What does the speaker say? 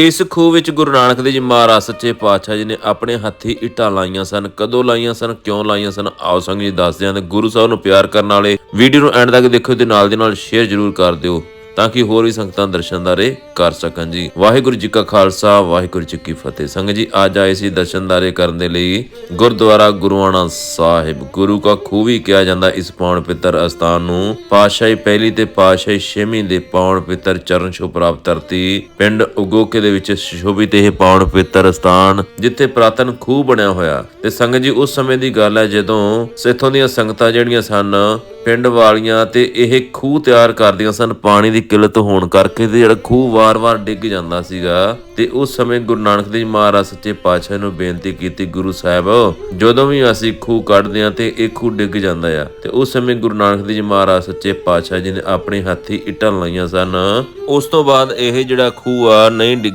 ਇਸ ਖੂਹ ਵਿੱਚ ਗੁਰੂ ਨਾਨਕ ਦੇਵ ਜੀ ਮਹਾਰਾਜ ਸੱਚੇ ਪਾਤਸ਼ਾਹ ਜੀ ਨੇ ਆਪਣੇ ਹੱਥੀ ਇੱਟਾਂ ਲਾਈਆਂ ਸਨ। ਕਦੋਂ ਲਾਈਆਂ ਸਨ? ਕਿਉਂ ਲਾਈਆਂ ਸਨ? ਆਓ ਸੰਗ ਜੀ ਦੱਸਦੇ ਹਾਂ ਤੇ ਗੁਰੂ ਸਾਹਿਬ ਨੂੰ ਪਿਆਰ ਕਰਨ ਵਾਲੇ ਵੀਡੀਓ ਨੂੰ ਐਂਡ ਤੱਕ ਦੇਖਿਓ ਤੇ ਨਾਲ ਦੀ ਨਾਲ ਸ਼ੇਅਰ ਜ਼ਰੂਰ ਕਰ ਦਿਓ ਤਾਂ ਕਿ ਹੋਰ ਵੀ ਸੰਗਤਾਂ ਦਰਸ਼ਨ ਦਾ ਰਹੇ। ਕਰ ਸਕਣ ਜੀ। ਵਾਹਿਗੁਰੂ ਜੀ ਕਾ ਖਾਲਸਾ, ਵਾਹਿਗੁਰੂ ਜੀ ਕੀ ਫਤਿਹ। ਸੰਗਤ ਜੀ, ਅੱਜ ਆਏ ਸੀ ਦਰਸ਼ਨਦਾਰੇ ਕਰਨ ਦੇ ਲਈ ਗੁਰਦੁਆਰਾ ਗੁਰੂਆਣਾ ਸਾਹਿਬ। ਗੁਰੂ ਕਾ ਖੂਹ ਕਿਹਾ ਜਾਂਦਾ ਇਸ ਪਾਵਨ ਪਿੱਤਰ ਅਸਥਾਨ ਨੂੰ। ਪਾਤਸ਼ਾਹੀ ਪਹਿਲੀ ਤੇ ਪਾਤਸ਼ਾਹੀ ਛੇਵੀਂ ਦੇ ਪਾਵਨ ਪਿੱਤਰ ਚਰਨ ਛੋਹ ਪ੍ਰਾਪਤ ਧਰਤੀ। ਪਿੰਡ ਉਗੋਕੇ ਦੇ ਵਿੱਚ ਸ਼ੋਭਿਤ ਇਹ ਪਾਉਣ ਪਿੱਤਰ ਅਸਥਾਨ, ਜਿੱਥੇ ਪ੍ਰਾਤਨ ਖੂਹ ਬਣਿਆ ਹੋਇਆ। ਤੇ ਸੰਗਤ ਜੀ, ਉਸ ਸਮੇਂ ਦੀ ਗੱਲ ਹੈ ਜਦੋਂ ਇੱਥੋਂ ਦੀਆਂ ਸੰਗਤਾਂ ਜਿਹੜੀਆਂ ਸਨ, ਪਿੰਡ ਵਾਲੀਆਂ ਤੇ ਇਹ ਖੂਹ ਤਿਆਰ ਕਰਦੀਆਂ ਸਨ, ਪਾਣੀ ਦੀ ਕਿੱਲਤ ਹੋਣ ਕਰਕੇ ਤੇ ਜਿਹੜਾ ਖੂਹ ਵਾਰ-ਵਾਰ ਡਿੱਗ ਜਾਂਦਾ ਸੀਗਾ ਤੇ ਉਸ ਸਮੇਂ ਗੁਰੂ ਨਾਨਕ ਦੇਵ ਮਹਾਰਾਜ ਸੱਚੇ ਪਾਤਸ਼ਾਹ ਨੂੰ ਬੇਨਤੀ ਕੀਤੀ ਗੁਰੂ ਸਾਹਿਬ, ਜਦੋਂ ਵੀ ਅਸੀਂ ਖੂਹ ਕੱਢਦੇ ਆ ਤੇ ਇਹ ਖੂਹ ਡਿੱਗ ਜਾਂਦਾ ਆ। ਤੇ ਉਸ ਸਮੇਂ ਗੁਰੂ ਨਾਨਕ ਦੇਵ ਜੀ ਮਹਾਰਾਜ ਸੱਚੇ ਪਾਤਸ਼ਾਹ ਜੀ ਨੇ ਆਪਣੇ ਹੱਥੀ ਇੱਟਾਂ ਲਾਈਆਂ ਸਨ। ਉਸ ਤੋਂ ਬਾਅਦ ਇਹ ਜਿਹੜਾ ਖੂਹ ਆ, ਨਹੀਂ ਡਿੱਗ